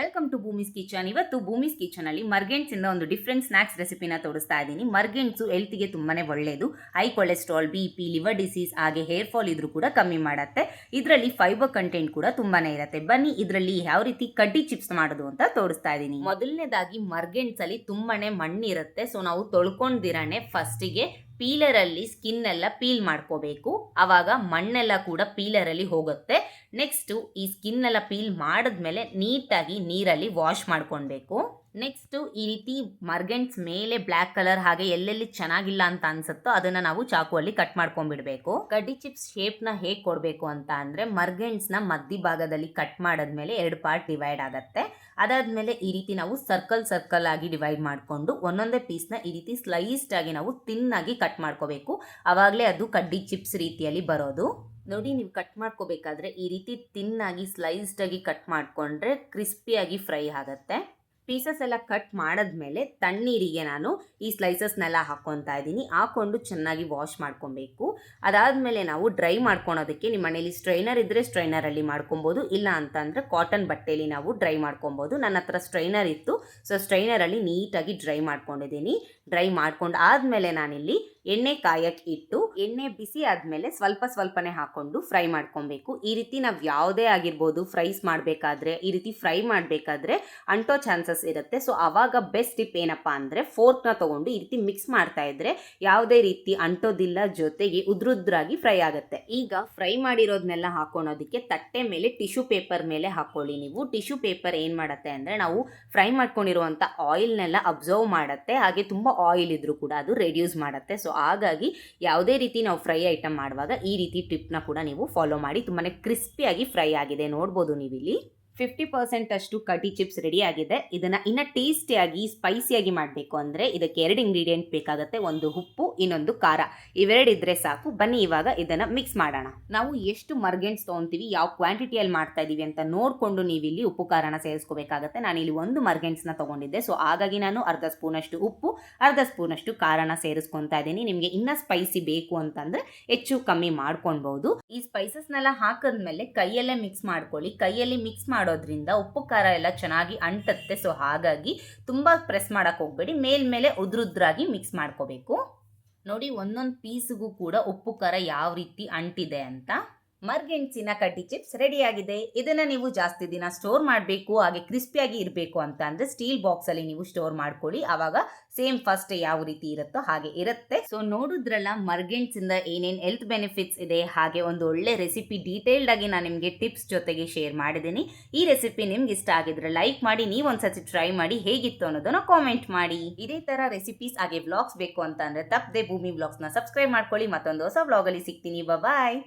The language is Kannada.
ವೆಲ್ಕಮ್ ಟು ಭೂಮಿಸ್ ಕಿಚನ್ ಇವತ್ತು ಭೂಮಿಸ್ ಕಿಚನ್ ಅಲ್ಲಿ ಮರ್ಗೆಂಟ್ಸ್ ಇಂದ ಒಂದು ಡಿಫ್ರೆಂಟ್ ಸ್ನಾಕ್ಸ್ ರೆಸಿಪಿನ ತೋರಿಸ್ತಾ ಇದ್ದೀನಿ. ಮರ್ಗೆಂಟ್ಸು ಹೆಲ್ತ್ಗೆ ತುಂಬಾನೇ ಒಳ್ಳೆಯದು high cholesterol B P liver disease ಹಾಗೆ ಹೇರ್ ಫಾಲ್ ಇದ್ರೂ ಕೂಡ ಕಮ್ಮಿ ಮಾಡುತ್ತೆ. ಇದರಲ್ಲಿ ಫೈಬರ್ ಕಂಟೆಂಟ್ ಕೂಡ ತುಂಬಾನೇ ಇರುತ್ತೆ. ಬನ್ನಿ, ಇದರಲ್ಲಿ ಯಾವ ರೀತಿ ಕಡ್ಡಿ ಚಿಪ್ಸ್ ಮಾಡೋದು ಅಂತ ತೋರಿಸ್ತಾ ಇದ್ದೀನಿ. ಮೊದಲನೇದಾಗಿ ಮರ್ಗೆಂಟ್ಸ್ ಅಲ್ಲಿ ತುಂಬಾನೇ ಮಣ್ಣಿರುತ್ತೆ. ಸೊ ನಾವು ತೊಳ್ಕೊಂಡಿರಾನೆ ಫಸ್ಟಿಗೆ ಪೀಲರಲ್ಲಿ ಸ್ಕಿನ್ ಎಲ್ಲ ಪೀಲ್ ಮಾಡ್ಕೋಬೇಕು. ಆವಾಗ ಮಣ್ಣೆಲ್ಲ ಕೂಡ ಪೀಲರಲ್ಲಿ ಹೋಗುತ್ತೆ. ನೆಕ್ಸ್ಟು ಈ ಸ್ಕಿನ್ ಎಲ್ಲ ಪೀಲ್ ಮಾಡಿದ್ಮೇಲೆ ನೀಟಾಗಿ ನೀರಲ್ಲಿ ವಾಶ್ ಮಾಡ್ಕೊಳ್ಬೇಕು. ನೆಕ್ಸ್ಟು ಈ ರೀತಿ ಮರ್ಗೆಂಟ್ಸ್ ಮೇಲೆ ಬ್ಲ್ಯಾಕ್ ಕಲರ್ ಹಾಗೆ ಎಲ್ಲೆಲ್ಲಿ ಚೆನ್ನಾಗಿಲ್ಲ ಅಂತ ಅನ್ಸುತ್ತೋ ಅದನ್ನ ನಾವು ಚಾಕುವಲ್ಲಿ ಕಟ್ ಮಾಡ್ಕೊಂಡ್ಬಿಡ್ಬೇಕು. ಕಡ್ಡಿ ಚಿಪ್ಸ್ ಶೇಪ್ನ ಹೇಗೆ ಕೊಡಬೇಕು ಅಂತ ಅಂದರೆ ಮರ್ಗೆಂಟ್ಸ್ನ ಮಧ್ಯ ಭಾಗದಲ್ಲಿ ಕಟ್ ಮಾಡಿದ್ಮೇಲೆ ಎರಡು ಪಾರ್ಟ್ ಡಿವೈಡ್ ಆಗುತ್ತೆ. ಅದಾದಮೇಲೆ ಈ ರೀತಿ ನಾವು ಸರ್ಕಲ್ ಸರ್ಕಲ್ ಆಗಿ ಡಿವೈಡ್ ಮಾಡಿಕೊಂಡು ಒಂದೊಂದೇ ಪೀಸ್ನ ಈ ರೀತಿ ಸ್ಲೈಸ್ಡ್ ಆಗಿ ನಾವು ತಿನ್ನಾಗಿ ಕಟ್ ಮಾಡ್ಕೋಬೇಕು. ಆವಾಗಲೇ ಅದು ಕಡ್ಡಿ ಚಿಪ್ಸ್ ರೀತಿಯಲ್ಲಿ ಬರೋದು. ನೋಡಿ ನೀವು ಕಟ್ ಮಾಡ್ಕೋಬೇಕಾದ್ರೆ ಈ ರೀತಿ ತಿನ್ನಾಗಿ ಸ್ಲೈಸ್ಡ್ ಆಗಿ ಕಟ್ ಮಾಡಿಕೊಂಡ್ರೆ ಕ್ರಿಸ್ಪಿಯಾಗಿ ಫ್ರೈ ಆಗುತ್ತೆ. ಪೀಸಸ್ ಎಲ್ಲ ಕಟ್ ಮಾಡಿದ್ಮೇಲೆ ತಣ್ಣೀರಿಗೆ ನಾನು ಈ ಸ್ಲೈಸಸ್ನೆಲ್ಲ ಹಾಕ್ಕೊತಾ ಇದ್ದೀನಿ. ಹಾಕ್ಕೊಂಡು ಚೆನ್ನಾಗಿ ವಾಶ್ ಮಾಡ್ಕೊಬೇಕು. ಅದಾದಮೇಲೆ ನಾವು ಡ್ರೈ ಮಾಡ್ಕೊಳೋದಕ್ಕೆ ನಿಮ್ಮ ಮನೇಲಿ ಸ್ಟ್ರೈನರ್ ಇದ್ದರೆ ಸ್ಟ್ರೈನರಲ್ಲಿ ಮಾಡ್ಕೊಬೋದು ಇಲ್ಲ ಅಂತಂದರೆ ಕಾಟನ್ ಬಟ್ಟೆಯಲ್ಲಿ ನಾವು ಡ್ರೈ ಮಾಡ್ಕೊಬೋದು ನನ್ನ ಹತ್ರ ಸ್ಟ್ರೈನರ್ ಇತ್ತು. ಸೊ ಸ್ಟ್ರೈನರಲ್ಲಿ ನೀಟಾಗಿ ಡ್ರೈ ಮಾಡ್ಕೊಂಡಿದ್ದೀನಿ. ಡ್ರೈ ಮಾಡ್ಕೊಂಡು ಆದಮೇಲೆ ನಾನಿಲ್ಲಿ ಎಣ್ಣೆ ಕಾಯಕ್ಕೆ ಇಟ್ಟು, ಎಣ್ಣೆ ಬಿಸಿ ಆದಮೇಲೆ ಸ್ವಲ್ಪ ಸ್ವಲ್ಪನೇ ಹಾಕೊಂಡು ಫ್ರೈ ಮಾಡ್ಕೊಬೇಕು. ಈ ರೀತಿ ನಾವು ಯಾವುದೇ ಆಗಿರ್ಬೋದು ಫ್ರೈಸ್ ಮಾಡಬೇಕಾದ್ರೆ, ಈ ರೀತಿ ಫ್ರೈ ಮಾಡಬೇಕಾದ್ರೆ ಅಂಟೋ ಚಾನ್ಸಸ್ ಇರುತ್ತೆ. ಸೊ ಆವಾಗ ಬೆಸ್ಟ್ ಟಿಪ್ ಏನಪ್ಪ ಅಂದರೆ ಫೋರ್ಕ್ನ ತೊಗೊಂಡು ಈ ರೀತಿ ಮಿಕ್ಸ್ ಮಾಡ್ತಾ ಇದ್ರೆ ಯಾವುದೇ ರೀತಿ ಅಂಟೋದಿಲ್ಲ ಜೊತೆಗೆ ಉದ್ರುದ್ರಾಗಿ ಫ್ರೈ ಆಗುತ್ತೆ. ಈಗ ಫ್ರೈ ಮಾಡಿರೋದನ್ನೆಲ್ಲ ಹಾಕೊಳೋದಕ್ಕೆ ತಟ್ಟೆ ಮೇಲೆ, ಟಿಶ್ಯೂ ಪೇಪರ್ ಮೇಲೆ ಹಾಕೊಳ್ಳಿ ನೀವು. ಟಿಶ್ಯೂ ಪೇಪರ್ ಏನು ಮಾಡುತ್ತೆ ಅಂದರೆ ನಾವು ಫ್ರೈ ಮಾಡ್ಕೊಂಡಿರುವಂಥ ಆಯಿಲ್ನೆಲ್ಲ ಅಬ್ಸರ್ವ್ ಮಾಡುತ್ತೆ. ಹಾಗೆ ತುಂಬ ಆಯಿಲ್ ಇದ್ರೂ ಕೂಡ ಅದು ರೆಡ್ಯೂಸ್ ಮಾಡುತ್ತೆ. ಸೊ ಹಾಗಾಗಿ ಯಾವುದೇ ರೀತಿ ನಾವು ಫ್ರೈ ಐಟಮ್ ಮಾಡುವಾಗ ಈ ರೀತಿ ಟಿಪ್ನ ಕೂಡ ನೀವು ಫಾಲೋ ಮಾಡಿ. ತುಂಬಾ ಕ್ರಿಸ್ಪಿಯಾಗಿ ಫ್ರೈ ಆಗಿದೆ. ನೋಡ್ಬೋದು ನೀವಿಲ್ಲಿ. ಫಿಫ್ಟಿ ಪರ್ಸೆಂಟ್ ಅಷ್ಟು ಕಟಿ ಚಿಪ್ಸ್ ರೆಡಿ ಆಗಿದೆ. ಇದನ್ನ ಇನ್ನು ಟೇಸ್ಟಿಯಾಗಿ ಸ್ಪೈಸಿಯಾಗಿ ಮಾಡಬೇಕು ಅಂದರೆ ಇದಕ್ಕೆ ಎರಡು ಇಂಗ್ರೀಡಿಯೆಂಟ್ ಬೇಕಾಗುತ್ತೆ. ಒಂದು ಉಪ್ಪು, ಇನ್ನೊಂದು ಖಾರ. ಇವೆರಡಿದ್ರೆ ಸಾಕು. ಬನ್ನಿ ಇವಾಗ ಇದನ್ನು ಮಿಕ್ಸ್ ಮಾಡೋಣ. ನಾವು ಎಷ್ಟು ಮರ್ಗೆಂಟ್ಸ್ ತೊಗೊತೀವಿ, ಯಾವ ಕ್ವಾಂಟಿಟಿಯಲ್ಲಿ ಮಾಡ್ತಾ ಇದ್ದೀವಿ ಅಂತ ನೋಡಿಕೊಂಡು ನೀವು ಇಲ್ಲಿ ಉಪ್ಪು, ಖಾರನ ಸೇರಿಸ್ಕೋಬೇಕಾಗತ್ತೆ. ನಾನು ಇಲ್ಲಿ ಒಂದು ಮರ್ಗೆಂಟ್ಸ್ನ ತೊಗೊಂಡಿದ್ದೆ. ಸೊ ಹಾಗಾಗಿ ನಾನು ಅರ್ಧ ಸ್ಪೂನಷ್ಟು ಉಪ್ಪು, ಅರ್ಧ ಸ್ಪೂನಷ್ಟು ಖಾರನ ಸೇರಿಸ್ಕೊತಾ ಇದ್ದೀನಿ. ನಿಮಗೆ ಇನ್ನೂ ಸ್ಪೈಸಿ ಬೇಕು ಅಂತಂದರೆ ಹೆಚ್ಚು ಕಮ್ಮಿ ಮಾಡ್ಕೊಳ್ಬಹುದು. ಈ ಸ್ಪೈಸಸ್ನೆಲ್ಲ ಹಾಕಿದ್ಮೇಲೆ ಕೈಯಲ್ಲೇ ಮಿಕ್ಸ್ ಮಾಡ್ಕೊಳ್ಳಿ. ಕೈಯಲ್ಲಿ ಮಿಕ್ಸ್ ಮಾಡೋದ್ರಿಂದ ಉಪ್ಪು ಖಾರ ಎಲ್ಲ ಚೆನ್ನಾಗಿ ಅಂಟತ್ತೆ. ಸೊ ಹಾಗಾಗಿ ತುಂಬ ಪ್ರೆಸ್ ಮಾಡೋಕ್ಕೆ ಹೋಗಬೇಡಿ. ಮೇಲ್ಮೇಲೆ ಉದ್ರುದ್ರಾಗಿ ಮಿಕ್ಸ್ ಮಾಡ್ಕೋಬೇಕು. ನೋಡಿ, ಒಂದೊಂದು ಪೀಸ್ಗೂ ಕೂಡ ಉಪ್ಪು ಖಾರ ಯಾವ ರೀತಿ ಅಂಟಿದೆ ಅಂತ. ಮರ್ಗೆಣ್ಸಿನ ಕಡ್ಡಿ ಚಿಪ್ಸ್ ರೆಡಿಯಾಗಿದೆ ಇದನ್ನು ನೀವು ಜಾಸ್ತಿ ದಿನ ಸ್ಟೋರ್ ಮಾಡಬೇಕು, ಹಾಗೆ ಕ್ರಿಸ್ಪಿಯಾಗಿ ಇರಬೇಕು ಅಂತ ಅಂದರೆ ಸ್ಟೀಲ್ ಬಾಕ್ಸಲ್ಲಿ ನೀವು ಸ್ಟೋರ್ ಮಾಡ್ಕೊಳ್ಳಿ. ಆವಾಗ ಸೇಮ್ ಫಸ್ಟ್ ಯಾವ ರೀತಿ ಇರುತ್ತೋ ಹಾಗೆ ಇರುತ್ತೆ. ಸೊ ನೋಡಿದ್ರಲ್ಲ ಮರ್ಗೆಂಟ್ಸ್ ಇಂದ ಏನೇನು ಹೆಲ್ತ್ ಬೆನಿಫಿಟ್ಸ್ ಇದೆ, ಹಾಗೆ ಒಂದು ಒಳ್ಳೆ ರೆಸಿಪಿ ಡೀಟೇಲ್ಡ್ ಆಗಿ ನಾನು ನಿಮಗೆ ಟಿಪ್ಸ್ ಜೊತೆಗೆ ಶೇರ್ ಮಾಡಿದ್ದೀನಿ. ಈ ರೆಸಿಪಿ ನಿಮ್ಗೆ ಇಷ್ಟ ಆಗಿದ್ರೆ ಲೈಕ್ ಮಾಡಿ, ನೀವು ಒಂದ್ಸತಿ ಟ್ರೈ ಮಾಡಿ ಹೇಗಿತ್ತು ಅನ್ನೋದನ್ನ ಕಾಮೆಂಟ್ ಮಾಡಿ. ಇದೇ ತರ ರೆಸಿಪೀಸ್ ಹಾಗೆ ಬ್ಲಾಗ್ಸ್ ಬೇಕು ಅಂತ ಅಂದ್ರೆ ತಪ್ಪದೆ ಭೂಮಿ ವ್ಲಾಗ್ಸ್ನ ಸಬ್ಸ್ಕ್ರೈಬ್ ಮಾಡ್ಕೊಳ್ಳಿ. ಮತ್ತೊಂದು ಹೊಸ ವ್ಲಾಗಲ್ಲಿ ಸಿಗ್ತೀನಿ. ಬಾಯ್